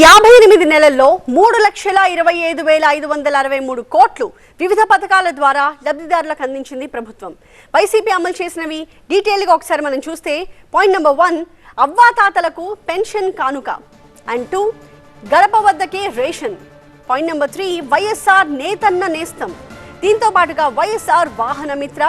యాభై ఎనిమిది నెలల్లో మూడు లక్షల ఇరవై ఐదు వేల ఐదు వందల అరవై మూడు కోట్లు వివిధ పథకాల ద్వారా లబ్ధిదారులకు అందించింది ప్రభుత్వం. వైసీపీ అమలు చేసినవి డీటెయిల్గా ఒకసారి మనం చూస్తే పాయింట్ నెంబర్ వన్ అవ్వాతాతలకు పెన్షన్ కానుక. అండ్ టూ గడప వద్దకే ration. Point number three YSR Nethanna Nestham. దీంతో పాటుగా వైఎస్ఆర్ వాహనమిత్ర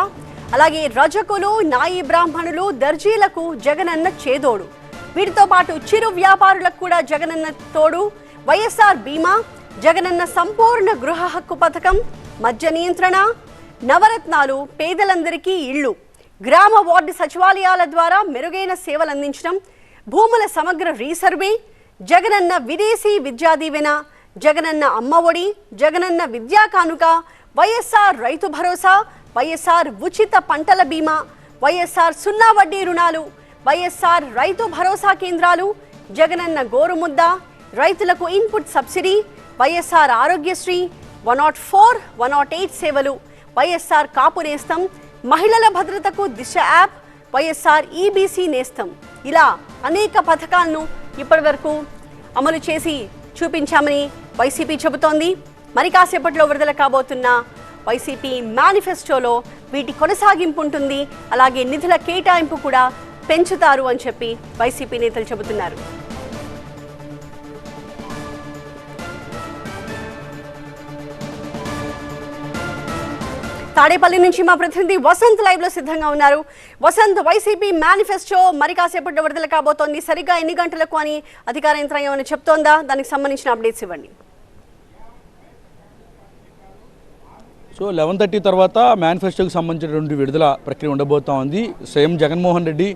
అలాగే రజకులు నాయి బ్రాహ్మణులు దర్జీలకు జగనన్న చేదోడు. వీటితో పాటు చిరు వ్యాపారులకు కూడా జగనన్న తోడు వైఎస్ఆర్ బీమా జగనన్న సంపూర్ణ గృహ హక్కు పథకం మద్య నియంత్రణ నవరత్నాలు పేదలందరికీ ఇళ్ళు గ్రామ వార్డు సచివాలయాల ద్వారా మెరుగైన సేవలు అందించడం భూముల సమగ్ర రీసర్వే జగనన్న విదేశీ విద్యా దీవెన జగనన్న అమ్మఒడి జగనన్న విద్యా కానుక వైఎస్ఆర్ రైతు భరోసా వైఎస్ఆర్ ఉచిత పంటల బీమా వైఎస్ఆర్ సున్నా వడ్డీ రుణాలు వైఎస్ఆర్ రైతు భరోసా కేంద్రాలు జగనన్న గోరుముద్ద రైతులకు input subsidy YSR Aarogyasri one naught four one naught eight సేవలు వైఎస్ఆర్ కాపు నేస్తం మహిళల భద్రతకు దిశ యాప్ వైఎస్ఆర్ ఈబీసీ నేస్తం. ఇలా అనేక పథకాలను ఇప్పటివరకు అమలు చేసి చూపించామని వైసీపీ చెబుతోంది. మరి కాసేపట్లో విడుదల కాబోతున్న వైసీపీ మేనిఫెస్టోలో వీటి కొనసాగింపు ఉంటుంది. అలాగే నిధుల కేటాయింపు కూడా పెంచుతారు అని చెప్పి వైసీపీ నేతలు చెబుతున్నారు. తాడేపల్లి నుంచి మా ప్రతినిధి వసంత్ లైవ్లో సిద్ధంగా ఉన్నారు. వసంత్ వైసీపీ మేనిఫెస్టో మరి కాసేపట్లో విడుదల కాబోతోంది. సరిగ్గా ఎన్ని గంటలకు అని అధికార యంత్రాంగం ఏమైనా చెప్తోందా? దానికి సంబంధించిన అప్డేట్స్ ఇవ్వండి. సో లెవెన్ థర్టీ తర్వాత మేనిఫెస్టోకి సంబంధించినటువంటి విడుదల ప్రక్రియ ఉండబోతా ఉంది. సీఎం జగన్మోహన్ రెడ్డి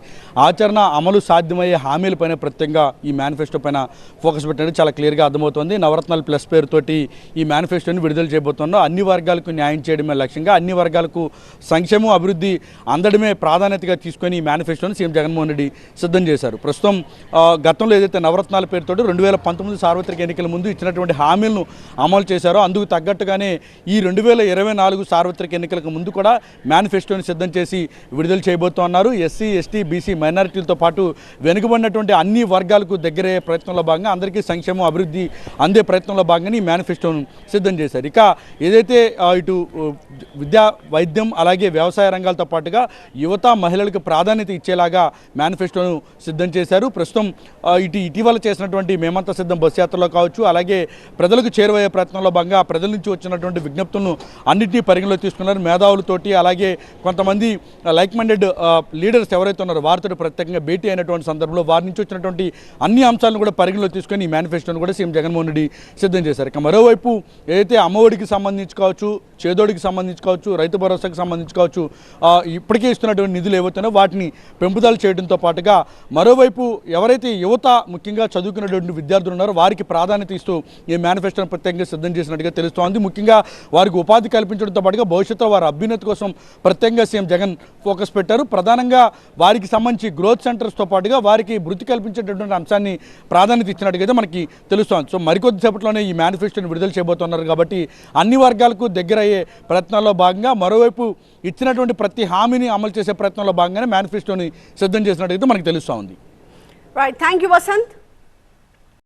ఆచరణ అమలు సాధ్యమయ్యే హామీలపైన ప్రత్యేకంగా ఈ మేనిఫెస్టో పైన ఫోకస్ పెట్టడం చాలా క్లియర్గా అర్థమవుతోంది. నవరత్నాలు ప్లస్ పేరుతోటి ఈ మేనిఫెస్టోని విడుదల చేయబోతున్నాం అన్ని వర్గాలకు న్యాయం చేయడమే లక్ష్యంగా అన్ని వర్గాలకు సంక్షేమం అభివృద్ధి అందడమే ప్రాధాన్యతగా తీసుకొని ఈ మేనిఫెస్టోని సీఎం జగన్మోహన్ రెడ్డి సిద్ధం చేశారు. ప్రస్తుతం గతంలో ఏదైతే నవరత్నాల పేరుతోటి రెండు వేల పంతొమ్మిది సార్వత్రిక ఎన్నికల ముందు ఇచ్చినటువంటి హామీలను అమలు చేశారో అందుకు తగ్గట్టుగానే ఈ రెండు వేల ఇరవై నాలుగు సార్వత్రిక ఎన్నికలకు ముందు కూడా మేనిఫెస్టోని సిద్ధం చేసి విడుదల చేయబోతున్నారు. ఎస్సీ ఎస్టీ బీసీ మైనారిటీలతో పాటు వెనుకబడినటువంటి అన్ని వర్గాలకు దగ్గరయ్యే ప్రయత్నంలో భాగంగా అందరికీ సంక్షేమం అభివృద్ధి అందే ప్రయత్నంలో భాగంగా ఈ మేనిఫెస్టోను సిద్ధం చేశారు. ఇక ఏదైతే ఇటు విద్యా వైద్యం అలాగే వ్యవసాయ రంగాలతో పాటుగా యువత మహిళలకు ప్రాధాన్యత ఇచ్చేలాగా మేనిఫెస్టోను సిద్ధం చేశారు. ప్రస్తుతం ఇటు ఇటీవల చేసినటువంటి మేమంతా సిద్ధం బస్ యాత్రలో కావచ్చు అలాగే ప్రజలకు చేరువయ్యే ప్రయత్నంలో భాగంగా ప్రజల నుంచి వచ్చినటువంటి విజ్ఞప్తులను అన్నింటినీ పరిగణలో తీసుకున్నారు. మేధావులతోటి అలాగే కొంతమంది లైక్ మైండెడ్ లీడర్స్ ఎవరైతే ఉన్నారో వారితో ప్రత్యేకంగా భేటీ అయినటువంటి సందర్భంలో వారి నుంచి వచ్చినటువంటి అన్ని అంశాలను కూడా పరిగణలో తీసుకొని ఈ మేనిఫెస్టోను కూడా సీఎం జగన్మోహన్ రెడ్డి సిద్ధం చేశారు. ఇక మరోవైపు ఏదైతే అమ్మఒడికి సంబంధించి కావచ్చు చేదోడికి సంబంధించి కావచ్చు రైతు భరోసాకి సంబంధించి కావచ్చు ఇప్పటికే ఇస్తున్నటువంటి నిధులు ఏవైతున్నాయో వాటిని పెంపుదల చేయడంతో పాటుగా మరోవైపు ఎవరైతే యువత ముఖ్యంగా చదువుకున్నటువంటి విద్యార్థులు ఉన్నారో వారికి ప్రాధాన్యత ఇస్తూ ఈ మేనిఫెస్టోను ప్రత్యేకంగా సిద్ధం చేసినట్టుగా తెలుస్తోంది. ముఖ్యంగా వారికి ఉపాధి కల్పించడంతో పాటుగా భవిష్యత్తులో వారి అభ్యున్నతి కోసం ప్రత్యేకంగా సీఎం జగన్ ఫోకస్ పెట్టారు. ప్రధానంగా వారికి సంబంధించి గ్రోత్ సెంటర్స్తో పాటుగా వారికి వృత్తి కల్పించేటటువంటి అంశాన్ని ప్రాధాన్యత ఇచ్చినట్టుగా అయితే మనకి తెలుస్తోంది. సో మరికొద్దిసేపట్లోనే ఈ మేనిఫెస్టోని విడుదల చేయబోతున్నారు కాబట్టి అన్ని వర్గాలకు దగ్గర అయ్యే ప్రయత్నాల్లో భాగంగా మరోవైపు ఇచ్చినటువంటి ప్రతి హామీని అమలు చేసే ప్రయత్నంలో భాగంగానే మేనిఫెస్టోని సిద్ధం చేసినట్టయితే మనకి తెలుస్తూ ఉంది రైట్ థ్యాంక్ యూ వసంత్